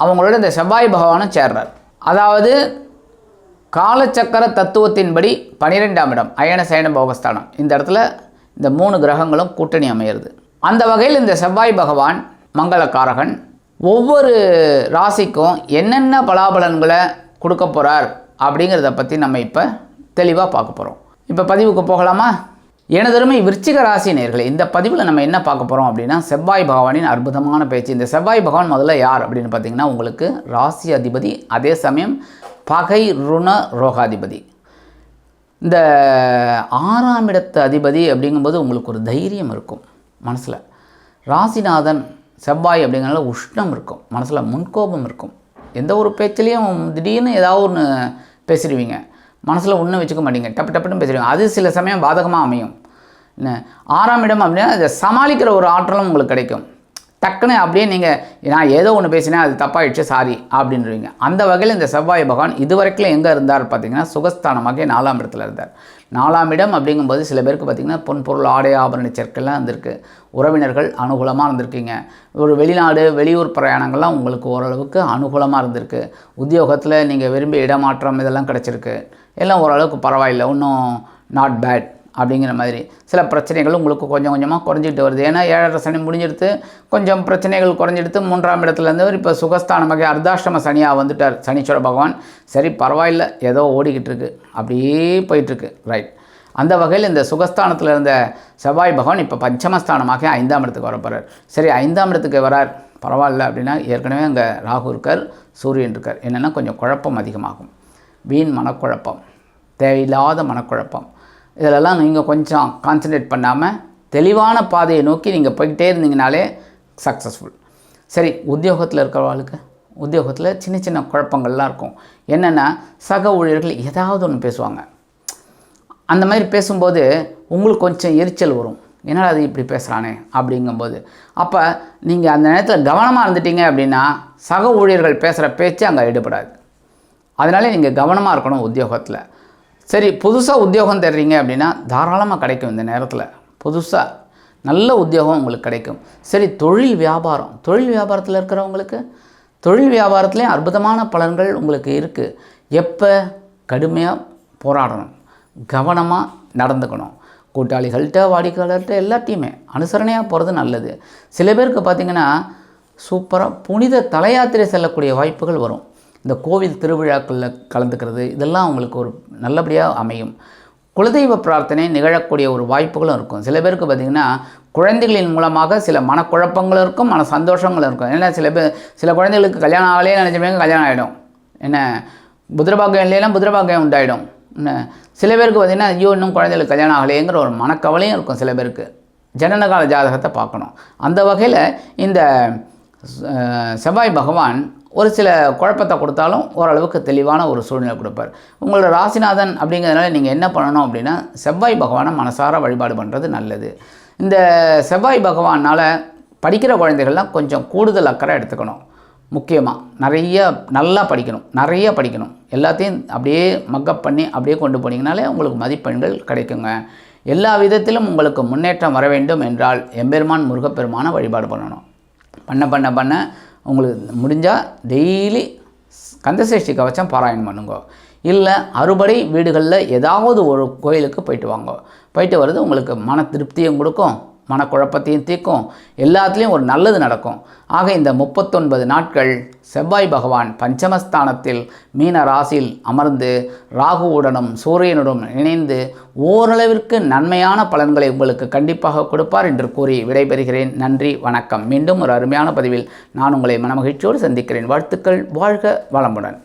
அவங்களோட இந்த செவ்வாய் பகவானும் சேர்றார். அதாவது காலச்சக்கர தத்துவத்தின்படி பனிரெண்டாம் இடம் அயன சயன போகஸ்தானம். இந்த இடத்துல இந்த மூணு கிரகங்களும் கூட்டணி அமையிறது. அந்த வகையில் இந்த செவ்வாய் பகவான் மங்களக்காரகன் ஒவ்வொரு ராசிக்கும் என்னென்ன பலாபலன்களை கொடுக்க போகிறார் அப்படிங்கிறத பற்றி நம்ம இப்போ தெளிவாக பார்க்க போகிறோம் இப்போ பதிவுக்கு போகலாமா? எனதருமை விருச்சிக ராசி நேர்களை இந்த பதிவில் நம்ம என்ன பார்க்க போகிறோம் அப்படின்னா செவ்வாய் பகவானின் அற்புதமான பேச்சு. இந்த செவ்வாய் பகவான் முதல்ல யார் அப்படின்னு பார்த்தீங்கன்னா உங்களுக்கு ராசி அதிபதி அதே சமயம் பகை ருண ரோகாதிபதி. இந்த ஆறாம் இடத்து அதிபதி அப்படிங்கும்போது உங்களுக்கு ஒரு தைரியம் இருக்கும் மனசில். ராசிநாதன் செவ்வாய் அப்படிங்கிறனால உஷ்ணம் இருக்கும். மனசில் முன்கோபம் இருக்கும். எந்த ஒரு பேச்சிலையும் திடீர்னு ஏதாவது ஒன்று பேசிடுவீங்க. மனசில் ஒன்றும் வச்சுக்க மாட்டீங்க. டப்பு டப்புன்னு பேசிடுவீங்க. அது சில சமயம் பாதகமாக அமையும். என்ன? ஆறாம் இடம் அப்படின்னா அதை சமாளிக்கிற ஒரு ஆற்றலும் உங்களுக்கு கிடைக்கும். டக்குன்னு அப்படியே நீங்கள் நான் ஏதோ ஒன்று பேசினேன் அது தப்பாயிடுச்சு சாரி அப்படின்றீங்க அந்த வகையில் இந்த செவ்வாய் பகவான் இதுவரைக்கும் எங்கே இருந்தார் பார்த்தீங்கன்னா சுகஸ்தானமாக நாலாம் இடத்துல இருந்தார். நாலாம் இடம் அப்படிங்கும்போது சில பேருக்கு பார்த்திங்கன்னா பொன் பொருள் ஆடை ஆபரண சேர்க்கைலாம் இருந்திருக்கு. உறவினர்கள் அனுகூலமாக இருந்திருக்கீங்க. ஒரு வெளிநாடு வெளியூர் பிரயாணங்கள்லாம் உங்களுக்கு ஓரளவுக்கு அனுகூலமாக இருந்திருக்கு. உத்தியோகத்தில் நீங்கள் விரும்பிய இடமாற்றம் இதெல்லாம் கிடச்சிருக்கு. எல்லாம் ஓரளவுக்கு பரவாயில்லை. ஒன்றும் நாட் பேட் அப்படிங்கிற மாதிரி. சில பிரச்சனைகள் உங்களுக்கு கொஞ்சம் கொஞ்சமாக குறைஞ்சிட்டு வருது. ஏன்னா ஏழரை சனி முடிஞ்சிடுத்து கொஞ்சம் பிரச்சனைகள் குறைஞ்சிடுத்து மூன்றாம் இடத்துலேருந்து இருந்தவர் இப்போ சுகஸ்தானமாக அர்த்தாஷ்டம சனியாக வந்துட்டார். சனீஸ்வர பகவான். சரி பரவாயில்ல. ஏதோ ஓடிக்கிட்டு இருக்கு. அப்படியே போயிட்டுருக்கு ரைட் அந்த வகையில் இந்த சுகஸ்தானத்தில் இருந்த செவ்வாய் பகவான் இப்போ பஞ்சமஸ்தானமாக ஐந்தாம் இடத்துக்கு வர போகிறார் சரி ஐந்தாம் இடத்துக்கு வரார். பரவாயில்ல அப்படின்னா ஏற்கனவே அங்கே ராகு இருக்கார் சூரியன் இருக்கார். என்னென்னா கொஞ்சம் குழப்பம் அதிகமாகும். வீண் மனக்குழப்பம். தேவையில்லாத மனக்குழப்பம். இதிலெல்லாம் நீங்கள் கொஞ்சம் கான்சன்ட்ரேட் பண்ணாமல் தெளிவான பாதையை நோக்கி நீங்கள் போய்கிட்டே இருந்தீங்கனாலே சக்ஸஸ்ஃபுல் சரி உத்தியோகத்தில் இருக்கிறவர்களுக்கு உத்தியோகத்தில் சின்ன சின்ன குழப்பங்கள்லாம் இருக்கும். என்னென்னா சக ஊழியர்கள் ஏதாவது ஒன்று பேசுவாங்க. அந்த மாதிரி பேசும்போது உங்களுக்கு கொஞ்சம் எரிச்சல் வரும். என்னடா அது இப்படி பேசுகிறானே அப்படிங்கும்போது. அப்போ நீங்கள் அந்த நேரத்தில் கவனமாக இருந்துட்டீங்க அப்படின்னா சக ஊழியர்கள் பேசுகிற பேச்சு அங்கே ஈடுபடாது. அதனாலே நீங்கள் கவனமாக இருக்கணும் உத்தியோகத்தில். சரி புதுசாக உத்தியோகம் தர்றீங்க அப்படின்னா தாராளமாக கிடைக்கும் இந்த நேரத்தில். புதுசாக நல்ல உத்தியோகம் உங்களுக்கு கிடைக்கும். சரி தொழில் வியாபாரம். தொழில் வியாபாரத்தில் இருக்கிறவங்களுக்கு தொழில் வியாபாரத்துலேயும் அற்புதமான பலன்கள் உங்களுக்கு இருக்குது எப்போ? கடுமையாக போராடணும். கவனமாக நடந்துக்கணும். கூட்டாளிகள்கிட்ட வாடிக்கையாளர்கிட்ட எல்லாத்தையுமே அனுசரணையாக போகிறது நல்லது. சில பேருக்கு பார்த்திங்கன்னா சூப்பராக புனித தலையாத்திரை செல்லக்கூடிய வாய்ப்புகள் வரும். இந்த கோவில் திருவிழாக்களில் கலந்துக்கிறது இதெல்லாம் அவங்களுக்கு ஒரு நல்லபடியாக அமையும். குலதெய்வ பிரார்த்தனை நிகழக்கூடிய ஒரு வாய்ப்புகளும் இருக்கும். சில பேருக்கு பார்த்திங்கன்னா குழந்தைகளின் மூலமாக சில மனக்குழப்பங்களும் இருக்கும் மன சந்தோஷங்களும் இருக்கும். ஏன்னா சில பேர் சில குழந்தைகளுக்கு கல்யாணம் ஆகலே நினச்சவங்க கல்யாணம் ஆகிடும் என்ன? புத்திரபாகியம் இல்லைன்னா புத்திரபாகியம் உண்டாயிடும். என்ன? சில பேருக்கு பார்த்திங்கன்னா ஐயோ இன்னும் குழந்தைகளுக்கு கல்யாணம் ஆகலேங்கிற ஒரு மனக்கவலையும் இருக்கும் சில பேருக்கு. ஜனனகால ஜாதகத்தை பார்க்கணும். அந்த வகையில் இந்த செவ்வாய் பகவான் ஒரு சில குழப்பத்தை கொடுத்தாலும் ஓரளவுக்கு தெளிவான ஒரு சூழ்நிலை கொடுப்பார். உங்களோட ராசிநாதன் அப்படிங்கிறதுனால நீங்கள் என்ன பண்ணணும் அப்படின்னா செவ்வாய் பகவானை மனசார வழிபாடு பண்ணுறது நல்லது. இந்த செவ்வாய் பகவானால் படிக்கிற குழந்தைகள்லாம் கொஞ்சம் கூடுதல் அக்கறை எடுத்துக்கணும். முக்கியமாக நிறைய நல்லா படிக்கணும் நிறைய படிக்கணும். எல்லாத்தையும் அப்படியே மக்கப் பண்ணி அப்படியே கொண்டு போனீங்கனாலே உங்களுக்கு மதிப்பெண்கள் கிடைக்குங்க. எல்லா விதத்திலும் உங்களுக்கு முன்னேற்றம் வர வேண்டும் என்றால் எம்பெருமான் முருகப்பெருமான வழிபாடு பண்ணணும். பண்ண பண்ண பண்ண உங்களுக்கு முடிஞ்சால் டெய்லி கந்தசஷ்டி கவச்சம் பாராயணம் பண்ணுங்க. இல்லை அறுபடை வீடுகளில் ஏதாவது ஒரு கோயிலுக்கு போயிட்டு வாங்க. போயிட்டு வர்றது உங்களுக்கு மன திருப்தியும் கொடுக்கும். மனக்குழப்பத்தையும் தீர்க்கும். எல்லாத்துலேயும் ஒரு நல்லது நடக்கும். ஆக இந்த முப்பத்தொன்பது நாட்கள் செவ்வாய் பகவான் பஞ்சமஸ்தானத்தில் மீன ராசியில் அமர்ந்து ராகுவுடனும் சூரியனுடன் இணைந்து ஓரளவிற்கு நன்மையான பலன்களை உங்களுக்கு கண்டிப்பாக கொடுப்பார் என்று கூறி விடைபெறுகிறேன். நன்றி வணக்கம். மீண்டும் ஒரு அருமையான பதிவில் நான் உங்களை மனமகிழ்ச்சியோடு சந்திக்கிறேன். வாழ்த்துக்கள் வாழ்க வளமுடன்.